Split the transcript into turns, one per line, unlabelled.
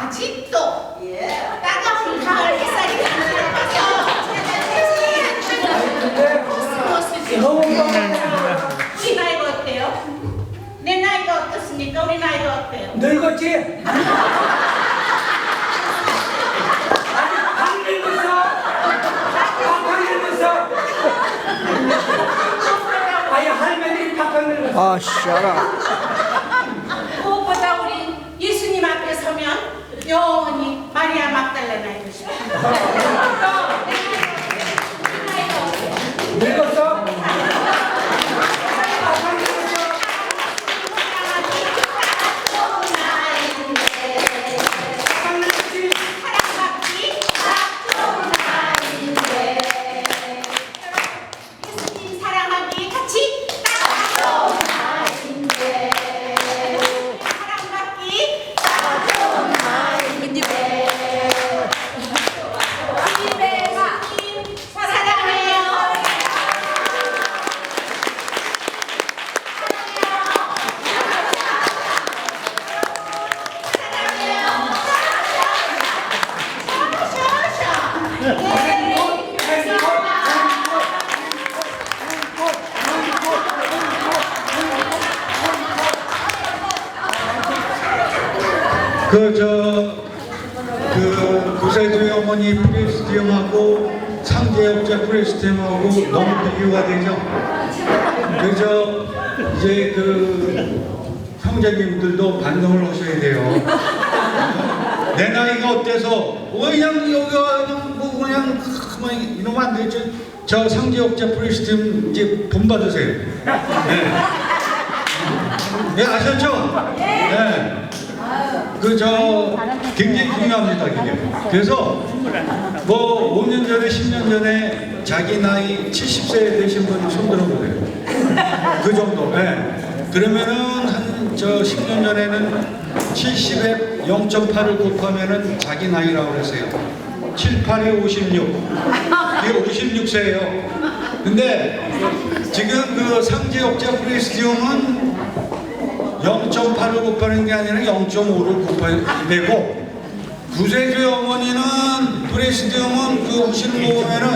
아직도 따가운 가을 햇살이 들어와서
근데
코스모스지.
너무 깜짝이야
우리 나이가 어때요? 내 나이가 어떻습니까? 우리 나이가 어때요?
늙었지? 아니 안 늙었어 팍팍 늙었어 아니 할머니 팍팍 늙었어
아,
Joni,
Maria Magdalena. To, co?
그 저 그 구세주의 어머니 프레스티엄하고 상제역자 프레스티엄하고 너무 비교가 되죠. 그저 이제 그 형제님들도 반성을 하셔야 돼요. 내 나이가 어때서 그냥 여기 그냥 뭐 그냥 그만 이러면 안 되죠. 저 상제역자 프레스티엄 이제 본받으세요. 네. 네 아셨죠? 네. 그저 굉장히 중요합니다 이게. 그래서 뭐 5년 전에 10년 전에 자기 나이 70세 되신 분이 손 들어보세요. 그 정도. 예. 그러면은 한 저 10년 전에는 70에 0.8을 곱하면은 자기 나이라고 그랬어요. 7, 8이 56. 이게 56세예요. 근데 지금 그 상제역자 프레스티움은 0.8을 곱하는 게 아니라 0.5를 곱해야 되고. 구세주의 어머니는 프레시디움은 그 오시는 거 보면은